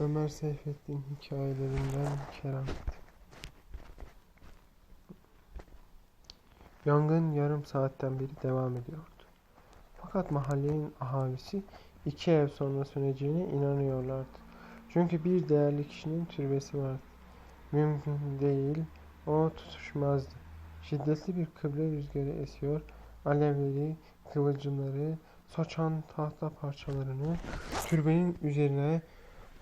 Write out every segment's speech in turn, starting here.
Ömer Seyfettin hikayelerinden keramet. Yangın yarım saatten beri devam ediyordu. Fakat mahallenin ahalisi iki ev sonra söneceğine inanıyorlardı. Çünkü bir değerli kişinin türbesi vardı. Mümkün değil, o tutuşmazdı. Şiddetli bir kıble rüzgarı esiyor, alevleri, kıvılcımları, saçan tahta parçalarını türbenin üzerine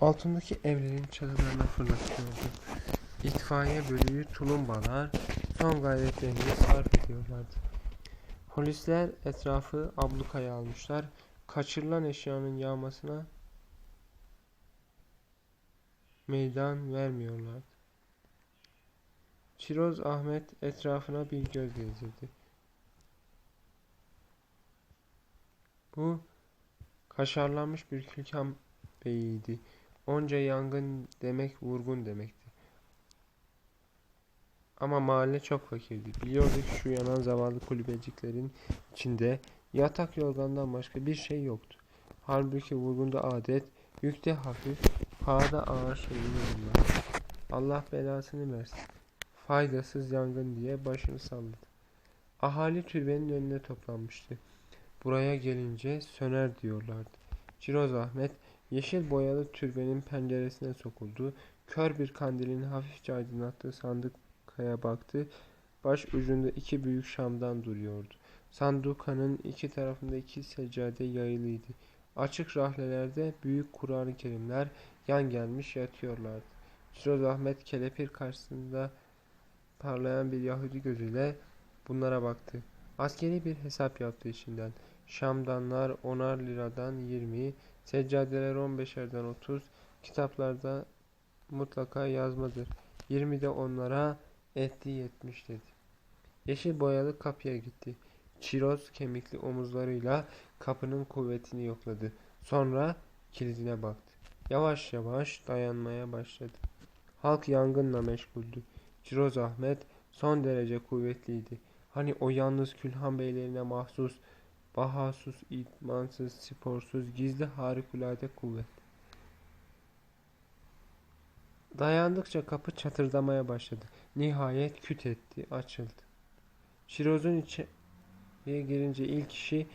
altındaki evlerin çatılarına fırlatıyordu. İtfaiye bölüğü tulumbalar son gayretlerini sarf ediyorlardı. Polisler etrafı ablukaya almışlar. Kaçırılan eşyanın yağmasına meydan vermiyorlardı. Çiroz Ahmet etrafına bir göz gezdirdi. Bu kaşarlanmış bir külkan beyiydi. Onca yangın demek vurgun demekti. Ama mahalle çok fakirdi. Biliyordu ki şu yanan zavallı kulübeciklerin içinde yatak yorgandan başka bir şey yoktu. Halbuki vurgunda adet, yükte hafif, pahada ağır şeyini bunlar. Allah belasını versin. Faydasız yangın diye başını salladı. Ahali türbenin önüne toplanmıştı. Buraya gelince söner diyorlardı. Ciroz Ahmet yeşil boyalı türbenin penceresine sokuldu. Kör bir kandilin hafifçe aydınlattığı sandukaya baktı. Baş ucunda iki büyük şamdan duruyordu. Sandukanın iki tarafında iki seccade yayılıydı. Açık rahlelerde büyük Kur'an-ı Kerimler yan gelmiş yatıyorlardı. Ciroz Ahmet kelepir karşısında parlayan bir Yahudi gözüyle bunlara baktı. Askeri bir hesap yaptı içinden. Şamdanlar onar liradan 20, seccadeler 15'erden 30, kitaplarda mutlaka yazmadır. 20 de onlara etti 70 dedi. Yeşil boyalı kapıya gitti. Çiroz kemikli omuzlarıyla kapının kuvvetini yokladı. Sonra kilidine baktı. Yavaş yavaş dayanmaya başladı. Halk yangınla meşguldü. Ciroz Ahmet son derece kuvvetliydi. Hani o yalnız külhan beylerine mahsus, bahasız, itmansız, sporsuz, gizli harikulade kuvvet. Dayandıkça kapı çatırdamaya başladı. Nihayet küt etti, açıldı. Şiroz'un içeriye girince ilk işi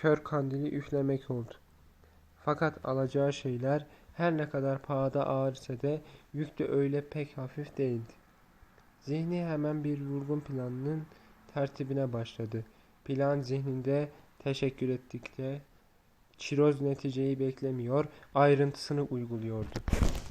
kör kandili üflemek oldu. Fakat alacağı şeyler her ne kadar pahada ağır ise de yük de öyle pek hafif değildi. Zihni hemen bir vurgun planının tertibine başladı. Plan zihninde teşekkür ettikçe Çiroz neticeyi beklemiyor, ayrıntısını uyguluyordu.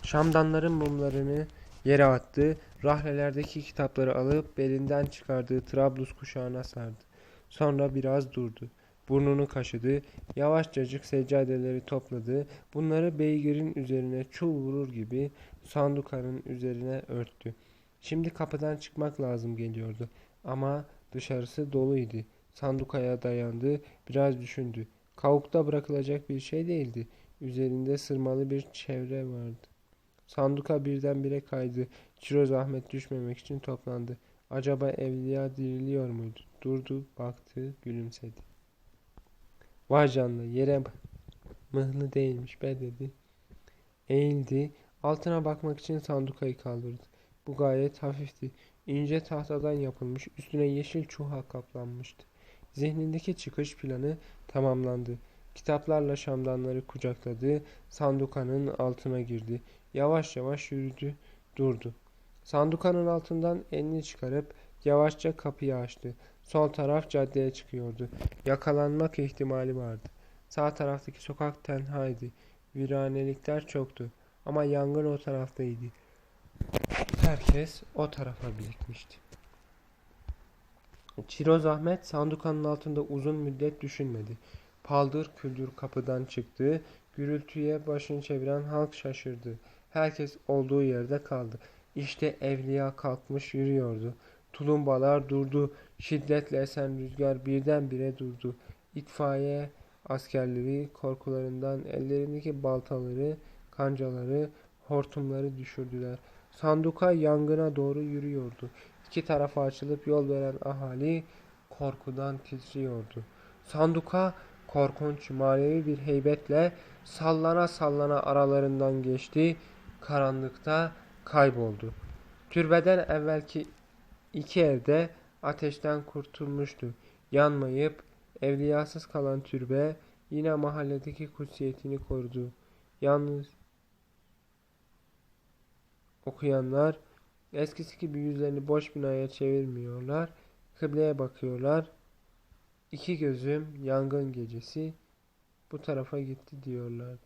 Şamdanların mumlarını yere attı, rahlelerdeki kitapları alıp belinden çıkardığı Trablus kuşağına sardı. Sonra biraz durdu. Burnunu kaşıdı, yavaşçacık seccadeleri topladı, bunları beygirin üzerine çul vurur gibi sandukanın üzerine örttü. Şimdi kapıdan çıkmak lazım geliyordu ama dışarısı doluydu. Sandukaya dayandı, biraz düşündü. Kavukta bırakılacak bir şey değildi. Üzerinde sırmalı bir çevre vardı. Sanduka birdenbire kaydı. Çiroz Ahmet düşmemek için toplandı. Acaba evliya diriliyor muydu? Durdu, baktı, gülümsedi. Vay canına yere mıhlı değilmiş be dedi. Eğildi, altına bakmak için sandukayı kaldırdı. Bu gayet hafifti. İnce tahtadan yapılmış, üstüne yeşil çuha kaplanmıştı. Zihnindeki çıkış planı tamamlandı. Kitaplarla şamdanları kucakladı, sandukanın altına girdi. Yavaş yavaş yürüdü, durdu. Sandukanın altından elini çıkarıp yavaşça kapıyı açtı. Sol taraf caddeye çıkıyordu. Yakalanmak ihtimali vardı. Sağ taraftaki sokak tenhaydı. Viranelikler çoktu. Ama yangın o taraftaydı. Herkes o tarafa birikmişti. Çiroz Ahmet sandukanın altında uzun müddet düşünmedi. Paldır küldür kapıdan çıktı. Gürültüye başını çeviren halk şaşırdı. Herkes olduğu yerde kaldı. İşte evliya kalkmış yürüyordu. Tulumbalar durdu. Şiddetle esen rüzgar birdenbire durdu. İtfaiye askerleri korkularından ellerindeki baltaları, kancaları, hortumları düşürdüler. Sanduka yangına doğru yürüyordu. İki tarafa açılıp yol veren ahali korkudan titriyordu. Sanduka korkunç manevi bir heybetle sallana sallana aralarından geçti, karanlıkta kayboldu. Türbeden evvelki iki evde ateşten kurtulmuştu. Yanmayıp evliyasız kalan türbe yine mahalledeki kutsiyetini korudu. Yalnız okuyanlar eskisi gibi yüzlerini boş binaya çevirmiyorlar. Kıbleye bakıyorlar. İki gözüm yangın gecesi bu tarafa gitti diyorlardı.